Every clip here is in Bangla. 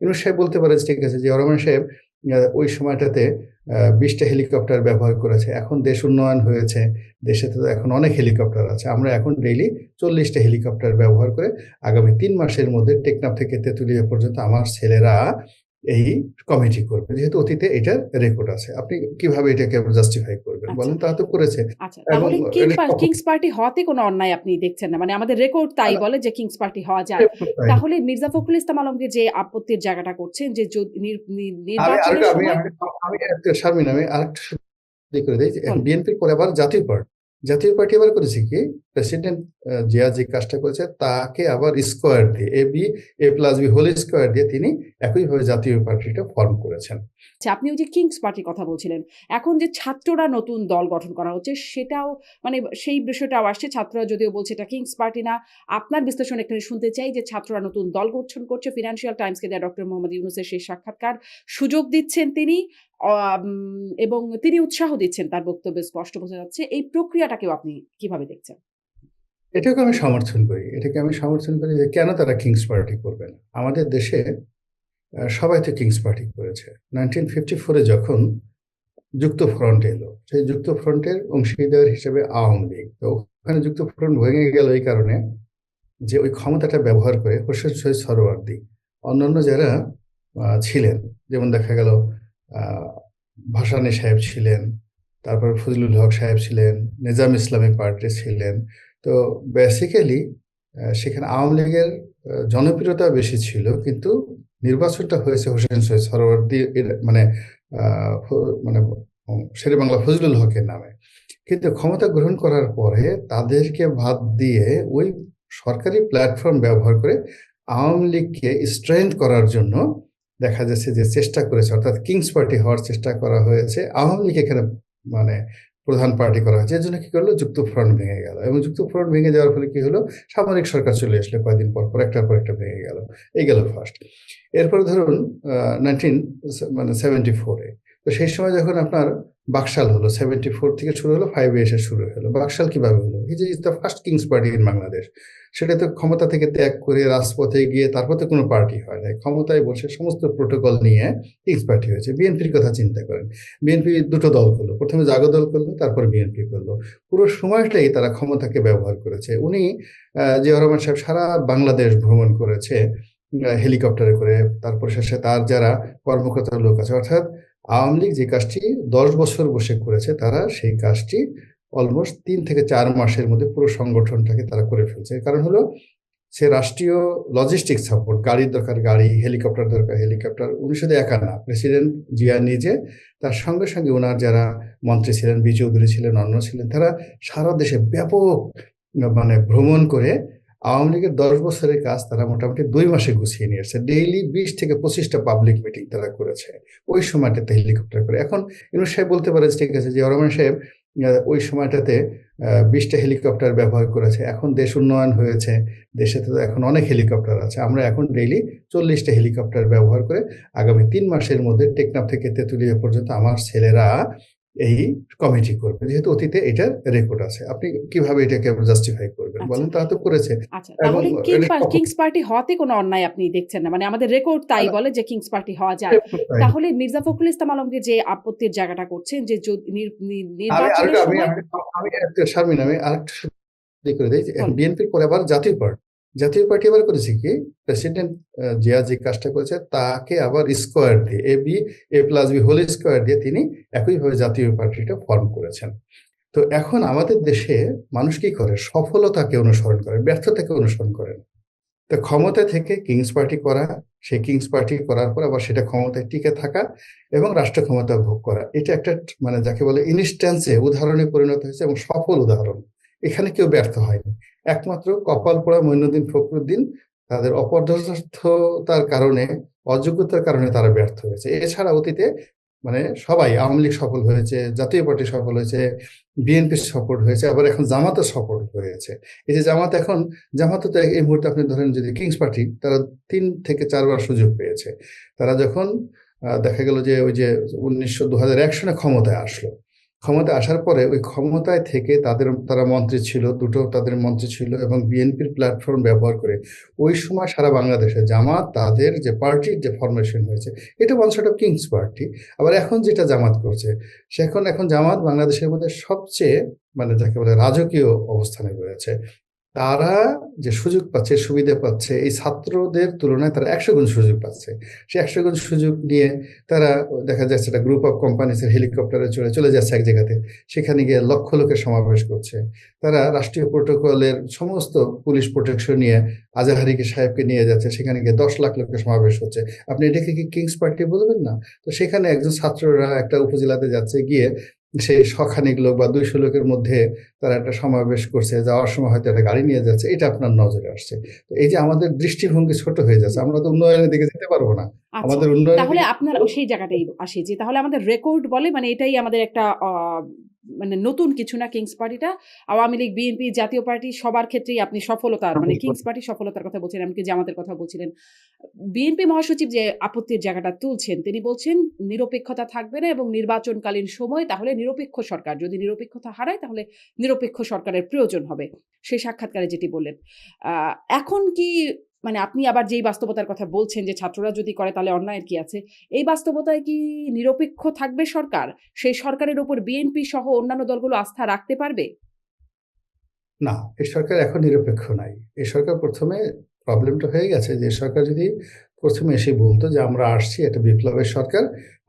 ইউনুস সাহেব বলতে পারে ঠিক আছে যে রহমান সাহেব ওই সময়টাতে বিশটা হেলিকপ্টার ব্যবহার করেছে। এখন দেশ উন্নয়ন হয়েছে দেশে তো এখন অনেক হেলিকপ্টার আছে। আমরা এখন ডেইলি চল্লিশটা হেলিকপ্টার ব্যবহার করে আগামী তিন মাসের মধ্যে টেকনাফ থেকে তেঁতুলিয়া পর্যন্ত আমার ছেলেরা এই কমিটি করবে যেহেতু অতীতে এটার রেকর্ড আছে আপনি কীভাবে এটাকে জাস্টিফাই করবেন আচ্ছা। বলেন তারা তো করেছে আচ্ছা এবং কিংস পার্টি হওয়াতে কোনো অন্যায় আপনি দেখছেন না মানে আমাদের রেকর্ড তাই বলে যে কিংস পার্টি হওয়া যায় তাহলে মির্জা ফখরুল ইসলাম আলমগীর যে আপত্তির জায়গাটা করছেন যে নির্বাচনের সময় আমি শারমিন আমি আরেকটা করে দিই বিএনপির পরে আবার জাতীয় পার্টি জাতীয় পার্টি আবার করেছে কি? প্রেসিডেন্ট জিয়া যে কাজটা করেছে তাকে আবার স্কোয়ার দিয়ে A B A plus B whole square দিয়ে তিনি একইভাবে জাতীয় পার্টিটা ফর্ম করেছেন। আচ্ছা, আপনি ওই যে কিংস পার্টির কথা বলছিলেন এখন যে ছাত্ররা নতুন দল গঠন করা হচ্ছে সেটাও মানে সেই বিষয়টাও আসছে ছাত্ররা যদিও বলছে এটা কিংস পার্টি না আপনার বিশ্লেষণ এখানে শুনতে চাই যে ছাত্ররা নতুন দল গঠন করছে ফিনান্সিয়াল টাইমসকে দেয় ডক্টর মোহাম্মদ ইউনুসের সেই সাক্ষাৎকার সুযোগ দিচ্ছেন তিনি এবং তিনি উৎসাহ দিচ্ছেন তার বক্তব্যে স্পষ্ট বোঝা যাচ্ছে, এই প্রক্রিয়াটাকেও আপনি কীভাবে দেখছেন? এটাকে আমি সমর্থন করি। এটাকে আমি সমর্থন করি যে কেন তারা কিংস পার্টি করবে না আমাদের দেশে সবাই তো কিংস পার্টি করেছে। নাইনটিন ফিফটি ফোরে যখন যুক্ত ফ্রন্ট এলো, সেই যুক্ত ফ্রন্টের অংশীদার হিসেবে আওয়ামী লীগ। তো ওখানে যুক্ত ফ্রন্ট ভেঙে গেল এই কারণে যে ওই ক্ষমতাটা ব্যবহার করে হোসেন শহীদ সরোয়ার্দি অন্যান্য যারা ছিলেন, যেমন দেখা গেল ভাসানী সাহেব ছিলেন, তারপর ফজলুল হক সাহেব ছিলেন, নিজাম ইসলামী পার্টি ছিলেন। তো বেসিক্যালি সেখানে আওয়ামী লীগের জনপ্রিয়তা বেশি ছিল, কিন্তু নির্বাচনটা হয়েছে হোসেন সৈয়দ সরওয়ার্দী মানে মানে শেরে বাংলা ফজলুল হকের নামে। কিন্তু ক্ষমতা গ্রহণ করার পরে তাদেরকে বাদ দিয়ে ওই সরকারি প্ল্যাটফর্ম ব্যবহার করে আওয়ামী লীগকে স্ট্রেংথ করার জন্য দেখা যাচ্ছে যে চেষ্টা করেছে, অর্থাৎ কিংস পার্টি হওয়ার চেষ্টা করা হয়েছে, আওয়ামী লীগ এখানে মানে প্রধান পার্টি করা হয়েছে। এর জন্য কী করল? যুক্ত ফ্রন্ট ভেঙে গেল এবং যুক্ত ফ্রন্ট ভেঙে যাওয়ার ফলে কী হলো? সামরিক সরকার চলে আসলো কয়েকদিন পর পর, একটার পর একটা ভেঙে গেল। এই গেল ফার্স্ট এরপর ধরুন নাইনটিন মানে সেভেন্টি ফোরে তো সেই সময় যখন আপনার বাকশাল হলো সেভেন্টি ফোর থেকে শুরু হলো ফাইভে এসে শুরু হলো। বাকশাল কীভাবে হলো? যে is the first kings party in Bangladesh সেটা তো ক্ষমতা থেকে ত্যাগ করে রাজপথে গিয়ে তারপর তো কোনো পার্টি হয় নাই ক্ষমতায় বসে সমস্ত প্রোটোকল নিয়ে কিংস পার্টি হয়েছে। বিএনপির কথা চিন্তা করেন। বিএনপি দুটো দল করল। প্রথমে জাগো দল করল, তারপর বিএনপি করল। পুরো সময়টাই তারা ক্ষমতাকে ব্যবহার করেছে। উনি জিয়া রহমান সাহেব সারা বাংলাদেশ ভ্রমণ করেছে হেলিকপ্টারে করে। তারপর শেষে তার যারা কর্মকর্তা লোক আছে, অর্থাৎ আওয়ামী লীগ যে কাজটি দশ বছর বসে করেছে, তারা সেই কাজটি অলমোস্ট তিন থেকে চার মাসের মধ্যে পুরো সংগঠনটাকে তারা করে ফেলছে। কারণ হলো, সে রাষ্ট্রীয় লজিস্টিক সাপোর্ট গাড়ির দরকার, গাড়ি হেলিকপ্টার দরকার হেলিকপ্টার উনি শুধু একা না প্রেসিডেন্ট জিয়া নিজে, তার সঙ্গে সঙ্গে ওনার যারা মন্ত্রী ছিলেন বি চৌধুরী ছিলেন, অন্য ছিলেন, তারা সারা দেশে ব্যাপক মানে ভ্রমণ করে আওয়ামী লীগের দশ বছরের কাজ তারা মোটামুটি দুই মাসে গুছিয়ে নিয়ে ডেইলি বিশ থেকে পঁচিশটা পাবলিক মিটিং তারা করেছে। ওই সময়টাতে হেলিকপ্টার করে। এখন ইউনুস সাহেব বলতে পারে ঠিক আছে, যে রহমান সাহেব ওই সময়টাতে বিশটা হেলিকপ্টার ব্যবহার করেছে। এখন দেশ উন্নয়ন হয়েছে। দেশে তো এখন অনেক হেলিকপ্টার আছে। আমরা এখন ডেইলি চল্লিশটা হেলিকপ্টার ব্যবহার করে আগামী তিন মাসের মধ্যে টেকনাফ থেকে তেঁতুলিয়া পর্যন্ত আমার ছেলেরা এই কমিটি করবে যেহেতু অতীতে এটার রেকর্ড আছে আপনি কীভাবে এটাকে জাস্টিফাই করবেন আচ্ছা। বলেন তারা তো করেছে আচ্ছা এবং কিংস পার্টি হওয়াতে কোনো অন্যায় আপনি দেখছেন না মানে আমাদের রেকর্ড তাই বলে যে কিংস পার্টি হওয়া যায় তাহলে মির্জা ফখরুল ইসলাম আলমগীর যে আপত্তির জায়গাটা করছেন যে নির্বাচনের সময় আমি- আমি শারমিন আমি আরেকটা করে দিই। বিএনপির পরে আবার জাতীয় পার্টি জাতীয় পার্টি আবার করেছে কি? প্রেসিডেন্ট জিয়া যে কাজটা করেছে, তাকে আবার স্কোয়ার দিয়ে A B A plus B whole square দিয়ে তিনি একইভাবে জাতীয় পার্টিটা ফর্ম করেছেন। তো এখন আমাদের দেশে মানুষ কি করে? সফলতাকে অনুসরণ করে, ব্যর্থতাকে অনুসরণ করে। না। তো ক্ষমতা থেকে কিংস পার্টি করা, সেই কিংস পার্টি করার পর আবার সেটা ক্ষমতায় টিকে থাকা এবং রাষ্ট্র ক্ষমতা ভোগ করা। এটা একটা মানে যাকে বলে ইনস্ট্যান্সে উদাহরণে পরিণত হয়েছে এবং সফল উদাহরণ। এখানে কেউ ব্যর্থ হয়নি। একমাত্র কপাল পোড়া মইনুদ্দিন ফখরুদ্দিন তাদের অপর্যস্ততার কারণে, অযোগ্যতার কারণে তারা ব্যর্থ হয়েছে। এছাড়া অতীতে মানে সবাই আওয়ামী লীগ সফল হয়েছে, জাতীয় পার্টি সফল হয়েছে, বিএনপি সফল হয়েছে, আবার এখন জামাতও সফল হয়েছে। এই যে জামাত এখন, জামাত তো এই মুহূর্তে আপনি ধরেন যদি কিংস পার্টি, তারা তিন থেকে চারবার সুযোগ পেয়েছে। তারা যখন দেখা গেল যে ওই যে উনিশশো দু হাজার এক সনে ক্ষমতায় আসলো ক্ষমতায় আসার পরে ওই ক্ষমতায় থেকে তাদের, তারা মন্ত্রী ছিল, দুটো তাদের মন্ত্রী ছিল এবং বিএনপির প্ল্যাটফর্ম ব্যবহার করে ওই সময় সারা বাংলাদেশে জামাত তাদের যে পার্টির যে ফরমেশন হয়েছে, এটা ওয়ান অফ কিংস পার্টি আবার এখন যেটা জামাত করছে সে এখন এখন জামাত বাংলাদেশের মধ্যে সবচেয়ে মানে যাকে বলে রাজকীয় অবস্থানে রয়েছে। তারা যে সুযোগ পাচ্ছে, সুবিধা পাচ্ছে, এই ছাত্রদের তুলনায় তারা একশো গুণ সুযোগ পাচ্ছে। সে একশো গুণ সুযোগ নিয়ে তারা দেখা যাচ্ছে একটা গ্রুপ অফ কোম্পানিসের হেলিকপ্টারে চলে চলে যাচ্ছে এক জায়গাতে। সেখানে গিয়ে লক্ষ লোকের সমাবেশ করছে। তারা রাষ্ট্রীয় প্রোটোকলের সমস্ত পুলিশ প্রোটেকশন নিয়ে আজাহারিকে সাহেবকে নিয়ে যাচ্ছে। সেখানে গিয়ে দশ লাখ লোকের সমাবেশ হচ্ছে। আপনি এটাকে কি কিংস পার্টি বলবেন না? তো সেখানে একজন ছাত্ররা একটা উপজেলাতে যাচ্ছে, গিয়ে সেই শখানিক লোক বা দুইশো লোকের মধ্যে তারা একটা সমাবেশ করছে যাওয়ার সময় হয়তো একটা গাড়ি নিয়ে যাচ্ছে এটা আপনার নজরে আসছে। তো এই যে আমাদের দৃষ্টিভঙ্গি ছোট হয়ে যাচ্ছে আমরা তো উন্নয়নের দিকে যেতে পারব না। আচ্ছা আমাদের উন্নয়ন তাহলে আপনার সেই জায়গাটাই আসে যে তাহলে আমাদের রেকর্ড বলে মানে এটাই আমাদের একটা মানে নতুন কিছু না কিংস পার্টিটা Awami League BNP Jatiya party সবার ক্ষেত্রেই আপনি সফলতার মানে কিংস পার্টি সফলতার কথা বলছেন এমনকি জামাতের কথা বলছিলেন। বিএনপি মহাসচিব যে আপত্তির জায়গাটা তুলছেন তিনি বলছেন নিরপেক্ষতা থাকবে না এবং নির্বাচনকালীন সময় তাহলে নিরপেক্ষ সরকার যদি নিরপেক্ষতা হারায় তাহলে নিরপেক্ষ সরকারের প্রয়োজন হবে। সেই সাক্ষাৎকারে যেটি বললেন। এখন কি মানে আপনি আবার যেই বাস্তবতার কথা বলছেন যে ছাত্ররা যদি করে তাহলে অন্যায়ের কি আছে? এই বাস্তবতায় কি নিরপেক্ষ থাকবে সরকার? সেই সরকারের উপর বিএনপি সহ অন্যান্য দলগুলো আস্থা রাখতে পারবে? না এই সরকার এখন নিরপেক্ষ নাই। এই সরকার প্রথমে প্রবলেমটা হয়ে গেছে যে সরকার যদি প্রথমে এসে বলতো যে, আমরা আসছি একটা বিপ্লবের সরকার,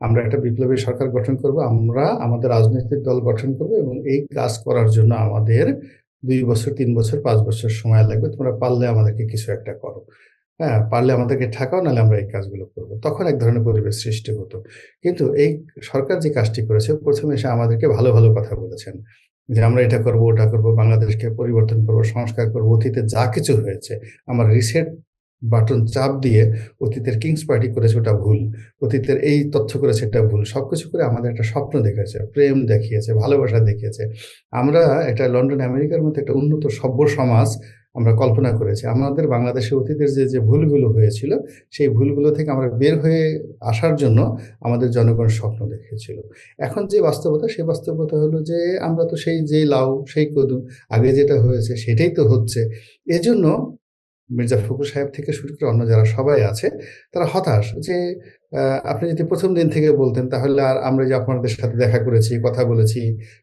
আমরা একটা বিপ্লবী সরকার গঠন করব, আমরা আমাদের রাজনৈতিক দল গঠন করব এবং এই কাজ করার জন্য আমাদের দুই বছর, তিন বছর, পাঁচ বছর সময় লাগবে, তোমরা পারলে আমাদেরকে কিছু একটা করো। হ্যাঁ পারলে আমাদেরকে ঠাকাও, নাহলে আমরা এই কাজগুলো করব। তখন এক ধরনের পরিবেশ সৃষ্টি হতো। কিন্তু এই সরকার যে কাজটি করেছে, প্রথমে এসে আমাদেরকে ভালো ভালো কথা বলেছেন। যে আমরা এটা করব, ওটা করব, বাংলাদেশকে পরিবর্তন করব, সংস্কার করব, অতীতে যা কিছু হয়েছে, আমার রিসেট বাটন চাপ দিয়ে অতীতের কিংস পার্টি করেছে ওটা ভুল, অতীতের এই তথ্য করেছে এটা ভুল, সবকিছু করে আমাদের একটা স্বপ্ন দেখেছে প্রেম দেখিয়েছে, ভালোবাসা দেখিয়েছে। আমরা এটা লন্ডন আমেরিকার মধ্যে একটা উন্নত সভ্য সমাজ আমরা কল্পনা করেছি। আমাদের বাংলাদেশের অতীতের যে যে ভুলগুলো হয়েছিল, সেই ভুলগুলো থেকে আমরা বের হয়ে আসার জন্য আমাদের জনগণ স্বপ্ন দেখেছিল এখন যে বাস্তবতা, সেই বাস্তবতা হলো যে, আমরা তো সেই যে লাউ, সেই কদু, আগে যেটা হয়েছে সেটাই তো হচ্ছে। এজন্য মির্জা ফখরুল সাহেব থেকে শুরু করে অন্য যারা সবাই আছে, তারা হতাশ যে আপনি যদি প্রথম দিন থেকে বলতেন তাহলে আর আমরা যে আপনাদের সাথে দেখা করেছি, কথা বলেছি,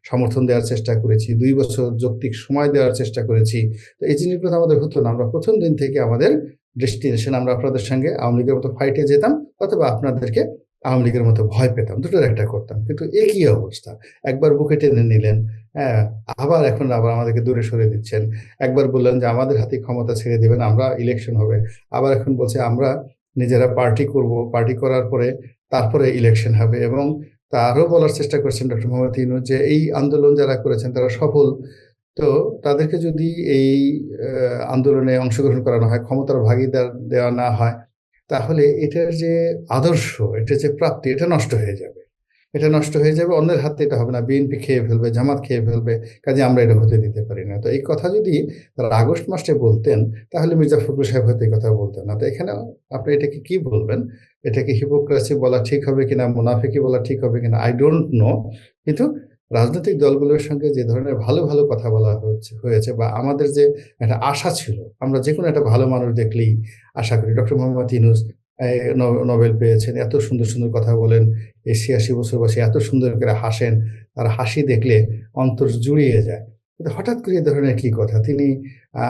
সমর্থন দেওয়ার চেষ্টা করেছি, দুই বছর যৌক্তিক সময় দেওয়ার চেষ্টা করেছি, তো এই জিনিসগুলো আমাদের হতো না। আমরা প্রথম দিন থেকে আমাদের ডেস্টিনেশন আমরা আপনাদের সঙ্গে আওয়ামী লীগের মতো ফাইটে যেতাম, অথবা আপনাদেরকে আওয়ামী লীগের মতো ভয় পেতাম, দুটোর একটা করতাম। কিন্তু একই অবস্থা। একবার বুকে টেনে নিলেন হ্যাঁ আবার এখন আবার আমাদেরকে দূরে সরে দিচ্ছেন। একবার বললেন যে, আমাদের হাতে ক্ষমতা ছেড়ে দেবেন, আমরা ইলেকশন হবে। আবার এখন বলছে, আমরা নিজেরা পার্টি করব। পার্টি করার পরে তারপরে ইলেকশন হবে এবং তারও বলার চেষ্টা করছেন ডক্টর মোহাম্মদ ইনু যে, এই আন্দোলন যারা করেছেন তারা সফল। তো তাদেরকে যদি এই আন্দোলনে অংশগ্রহণ করানো হয়, ক্ষমতার ভাগিদার দেওয়া না হয় তাহলে এটার যে আদর্শ, এটার যে প্রাপ্তি, এটা নষ্ট হয়ে যাবে। এটা নষ্ট হয়ে যাবে, অন্যের হাতে এটা হবে না। বিএনপি খেয়ে ফেলবে, জামাত খেয়ে ফেলবে, কাজে আমরা এটা হতে দিতে পারি না। তো এই কথা যদি তারা আগস্ট মাসে বলতেন, তাহলে মির্জা ফখরুল সাহেব হয়তো এই কথা বলতেন না। তো এখানে আপনি এটাকে কি বলবেন? এটাকে হিপোক্রাসি বলা ঠিক হবে কিনা? মুনাফিকি বলা ঠিক হবে কিনা? আই ডোন্ট নো কিন্তু রাজনৈতিক দলগুলোর সঙ্গে যে ধরনের ভালো ভালো কথা বলা হচ্ছে, হয়েছে বা আমাদের যে একটা আশা ছিল, আমরা যে কোনো একটা ভালো মানুষ দেখলেই আশা করি। ডক্টর মোহাম্মদ ইনুস নোবেল পেয়েছেন, এত সুন্দর সুন্দর কথা বলেন, এই ছিয়াশি বছর বয়সে এত সুন্দর করে হাসেন, তার হাসি দেখলে অন্তর জুড়িয়ে যায়। কিন্তু হঠাৎ করে এই ধরনের কি কথা? তিনি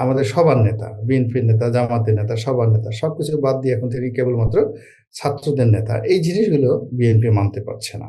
আমাদের সবার নেতা, বিএনপির নেতা, জামাতের নেতা, সবার নেতা সব কিছু বাদ দিয়ে এখন তিনি কেবলমাত্র ছাত্রদের নেতা। এই জিনিসগুলো বিএনপি মানতে পারছে না।